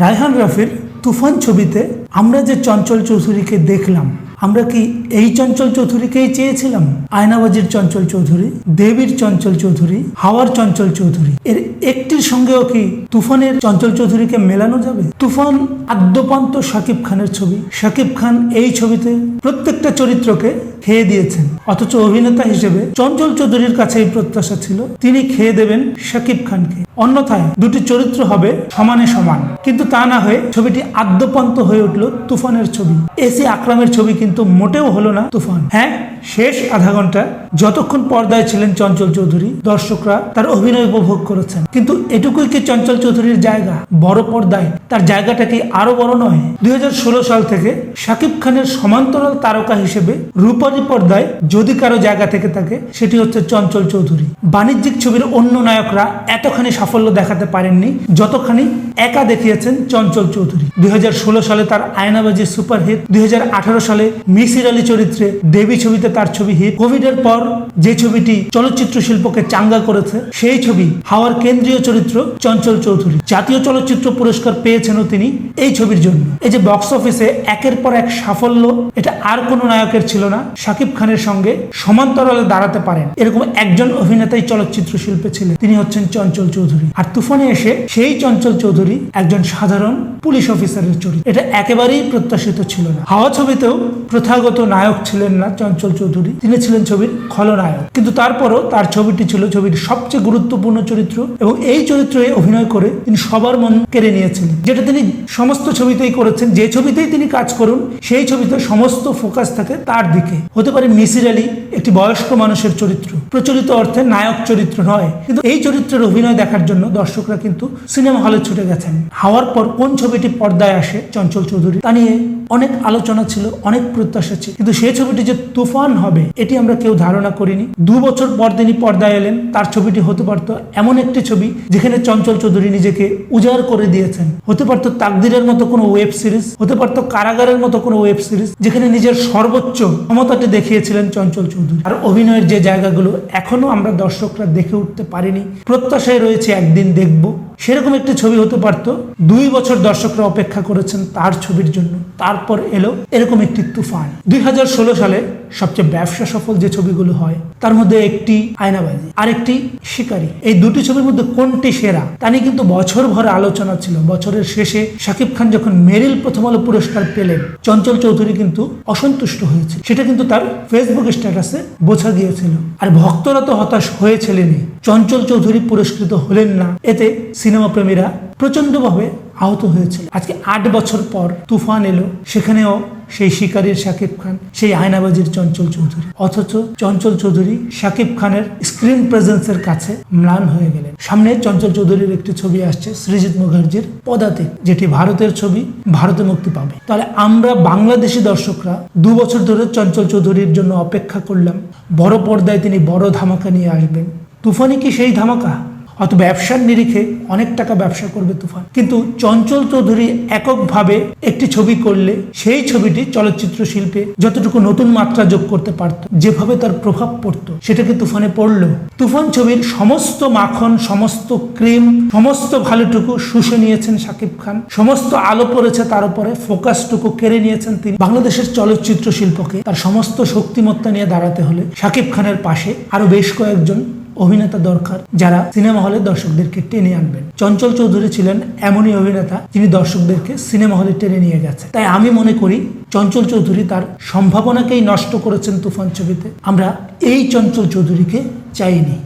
রায়হান রাফির তুফান ছবিতে আমরা যে চঞ্চল চৌধুরীকে দেখলাম আমরা কি এই চঞ্চল চৌধুরীকেই চেয়েছিলাম? আয়নাবাজির চঞ্চল চৌধুরী, দেবীর চঞ্চল চৌধুরী, হাওয়ার চঞ্চল চৌধুরী, এর একটির সঙ্গেও কি তুফানের চঞ্চল চৌধুরীকে মেলানো যাবে? তুফান আদ্যপান্ত শাকিব খানের ছবি। শাকিব খান এই ছবিতে প্রত্যেকটা চরিত্রকে খেয়ে দিয়েছেন। অথচ অভিনেতা হিসেবে চঞ্চল চৌধুরীর কাছে এই প্রত্যাশা ছিল, তিনি খেয়ে দেবেন শাকিব খানকে। অন্যথায় দুটি চরিত্র হবে সমানে সমান। কিন্তু তা না হয়ে ছবিটি আদ্যপান্ত হয়ে উঠল তুফানের ছবি। এসি আকরামের ছবি কিন্তু মোটেও হলো না তুফান। হ্যাঁ? শেষ আধা ঘণ্টা যতক্ষণ পর্দায় ছিলেন চঞ্চল চৌধুরী, দর্শকরা তার অভিনয় উপভোগ করেছেন। কিন্তু এটুকুই কি চঞ্চল চৌধুরীর জায়গা? বড় পর্দায়। তার জায়গাটা কি আরও বড় নয়? দুই সাল থেকে শাকিব খানের সমান্তরাল তারকা হিসেবে রূপালী পর্দায় যদি কারও জায়গা থেকে থাকে, সেটি হচ্ছে চঞ্চল চৌধুরী। বাণিজ্যিক ছবির অন্য নায়করা এতখানি সাফল্য দেখাতে পারেননি যতখানি একা দেখিয়েছেন চঞ্চল চৌধুরী। দুই হাজার ষোলো সালে তার আয়নাবাজি সুপারহিট, দুই হাজার আঠারো সালে মিসির আলী চরিত্রে দেবী ছবিতে তার ছবি হিট কোভিড এর পর যে ছবিটি চলচ্চিত্র শিল্পকে চাঙ্গা করেছে, সেই ছবি হাওয়ার কেন্দ্রীয় চরিত্র চঞ্চল চৌধুরী। জাতীয় চলচ্চিত্র পুরস্কার পেয়েছেনও তিনি এই ছবির জন্য। এই যে বক্স অফিসে একের পর এক সাফল্য, এটা আর কোনো নায়কের ছিল না। শাকিব খানের সঙ্গে সমান্তরালে দাঁড়াতে পারেন। এরকম একজন অভিনেতাই চলচ্চিত্র শিল্পে ছিলেন। তিনি হচ্ছেন চঞ্চল চৌধুরী। আর তুফানে এসে সেই চঞ্চল চৌধুরী একজন সাধারণ পুলিশ অফিসারের চরিত্র। এটা একেবারেই প্রত্যাশিত ছিল না। হাওয়া ছবিতেও প্রথাগত নায়ক ছিলেন না চঞ্চল চৌধুরী। তিনি ছিলেন ছবির খলনায়ক। কিন্তু তারপরও তার ছবিটি ছিল ছবির সবচেয়ে গুরুত্বপূর্ণ চরিত্র এবং এই চরিত্রে অভিনয় করে তিনি সবার মন কেড়ে নিয়েছিলেন। যেটা তিনি সমস্ত ছবিতেই করেছেন। যে ছবিতেই তিনি কাজ করুন, সেই ছবিতে সমস্ত ফোকাস থাকে তার দিকে। হতে পারে মিসির আলী একটি বয়স্ক মানুষের চরিত্র। প্রচলিত অর্থে নায়ক চরিত্র নয়। কিন্তু এই চরিত্রের অভিনয় দেখার জন্য দর্শকরা কিন্তু সিনেমা হলে ছুটে গেছেন। হাওয়ার পর কোন ছবিটি পর্দায় আসে চঞ্চল চৌধুরী, তা নিয়ে অনেক আলোচনা ছিল, অনেক প্রত্যাশা ছিল। কিন্তু সেই ছবিটি যে তুফান হবে। এটি আমরা কেউ ধারণা করিনি। দু বছর পর তিনি পর্দায় এলেন, তার ছবিটি হতে পারত এমন একটি ছবি যেখানে চঞ্চল চৌধুরী নিজেকে উজাড় করে দিয়েছেন। হতে পারত তাকদিরের মতো কোনো ওয়েব সিরিজ হতে পারত কারাগারের মতো কোনো ওয়েব সিরিজ যেখানে নিজের সর্বোচ্চ ক্ষমতাটি দেখিয়েছিলেন চঞ্চল চৌধুরী। আর অভিনয়ের যে জায়গাগুলো এখনও আমরা দর্শকরা দেখে উঠতে পারিনি। প্রত্যাশায় রয়েছে একদিন দেখব। সেরকম একটি ছবি হতে পারত। দুই বছর দর্শকরা অপেক্ষা করেছেন তার ছবির জন্য। তারপর এলো এরকম একটি তুফান। দুই হাজার ষোলো সালে সবচেয়ে ব্যবসা সফল যে ছবিগুলো হয়, তার মধ্যে একটি আয়নাবাজি আর একটি শিকারী। এই দুটি ছবির মধ্যে কোনটি সেরা, তা নিয়ে কিন্তু বছর ভরে আলোচনা ছিল। বছরের শেষে শাকিব খান যখন মেরিল প্রথম আলো পুরস্কার পেলেন, চঞ্চল চৌধুরী কিন্তু অসন্তুষ্ট হয়েছে সেটা কিন্তু তার ফেসবুক স্ট্যাটাসে বোঝা গিয়েছিল। আর ভক্তরা তো হতাশ হয়েছিলেনই। চঞ্চল চৌধুরী পুরস্কৃত হলেন না। এতে সিনেমা প্রেমীরা প্রচন্ডভাবে আহত হয়েছিল। আজকে আট বছর পর তুফান এলো, সেখানেও সেই শিকারীর শাকিব খান, সেই আয়নাবাজির চঞ্চল চৌধুরী। অথচ চঞ্চল চৌধুরী শাকিব খানের স্ক্রিন প্রেজেন্সের কাছে ম্লান হয়ে গেলেন। সামনে চঞ্চল চৌধুরীর একটি ছবি আসছে, সৃজিত মুখার্জির পদাতিক, যেটি ভারতের ছবি, ভারতে মুক্তি পাবে। তাহলে আমরা বাংলাদেশি দর্শকরা দু বছর ধরে চঞ্চল চৌধুরীর জন্য অপেক্ষা করলাম, বড় পর্দায় তিনি বড় ধামাকা নিয়ে আসবেন। তুফানি কি সেই ধামাকা? অত ব্যবসার নিরিখে অনেক টাকা ব্যবসা করবে তুফান। কিন্তু চঞ্চল চৌধুরী এককভাবে একটি ছবি করলে সেই ছবিটি চলচ্চিত্র শিল্পে যতটুকু নতুন মাত্রা যোগ করতে পারত, যেভাবে তার প্রভাব পড়তো সেটাকে তুফানে পড়ল? তুফান ছবির সমস্ত মাখন, সমস্ত ক্রিম, সমস্ত ভালোটুকু শুষে নিয়েছেন শাকিব খান। সমস্ত আলো পড়েছে তার উপরে, ফোকাসটুকু কেড়ে নিয়েছেন তিনি। বাংলাদেশের চলচ্চিত্র শিল্পকে তার সমস্ত শক্তিমত্তা নিয়ে দাঁড়াতে হলে শাকিব খানের পাশে আরও বেশ কয়েকজন অভিনেতা দরকার যারা সিনেমা হলে দর্শকদেরকে টেনে আনবেন। চঞ্চল চৌধুরী ছিলেন এমনই অভিনেতা যিনি দর্শকদেরকে সিনেমা হলে টেনে নিয়ে গেছে তাই আমি মনে করি চঞ্চল চৌধুরী তার সম্ভাবনাকেই নষ্ট করেছেন তুফান ছবিতে। আমরা এই চঞ্চল চৌধুরীকে চাইনি।